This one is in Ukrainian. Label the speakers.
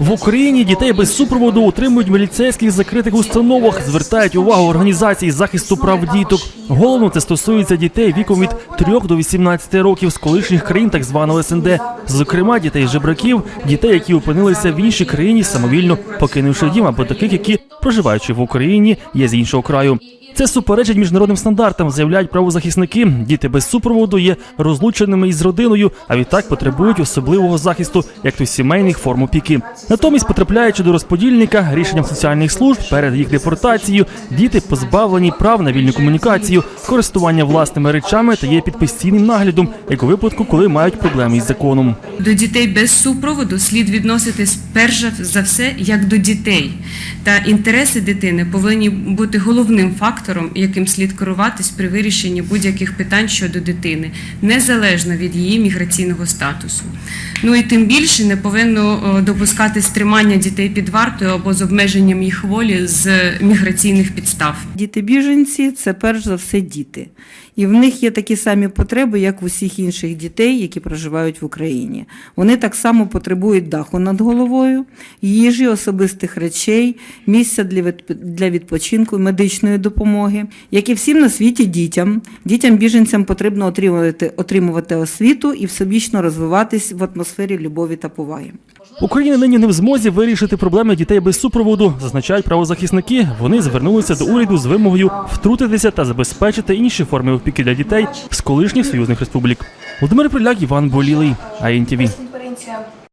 Speaker 1: В Україні дітей без супроводу утримують в міліцейських закритих установах, звертають увагу організації захисту прав діток. Головно це стосується дітей віком від 3 до 18 років з колишніх країн так званого СНД, зокрема дітей жебраків, дітей, які опинилися в іншій країні, самовільно покинувши дім, або таких, які проживаючи в Україні, є з іншого краю. Це суперечить міжнародним стандартам, заявляють правозахисники. Діти без супроводу є розлученими із родиною, а відтак потребують особливого захисту, як то сімейних форм опіки. Натомість, потрапляючи до розподільника, рішенням соціальних служб перед їх депортацією, діти позбавлені прав на вільну комунікацію, користування власними речами та є під постійним наглядом, як у випадку, коли мають проблеми із законом.
Speaker 2: До дітей без супроводу слід відноситись перш за все як до дітей. Та інтереси дитини повинні бути головним фактором, яким слід керуватись при вирішенні будь-яких питань щодо дитини, незалежно від її міграційного статусу. Ну і тим більше не повинно допускати стримання дітей під вартою або з обмеженням їх волі з міграційних підстав.
Speaker 3: Діти біженці це перш за все діти, і в них є такі самі потреби, як у всіх інших дітей, які проживають в Україні. Вони так само потребують даху над головою, їжі, особистих речей, місця для відпочинку, медичної допомоги, як і всім на світі дітям. Дітям біженцям потрібно отримувати, отримувати освіту і всебічно розвиватись в атмосфері любові та поваги.
Speaker 1: Україна нині не в змозі вирішити проблеми дітей без супроводу, зазначають правозахисники. Вони звернулися до уряду з вимогою втрутитися та забезпечити інші форми опіки для дітей з колишніх союзних республік. Володимир Приляк, Іван Болілий.
Speaker 4: Конференція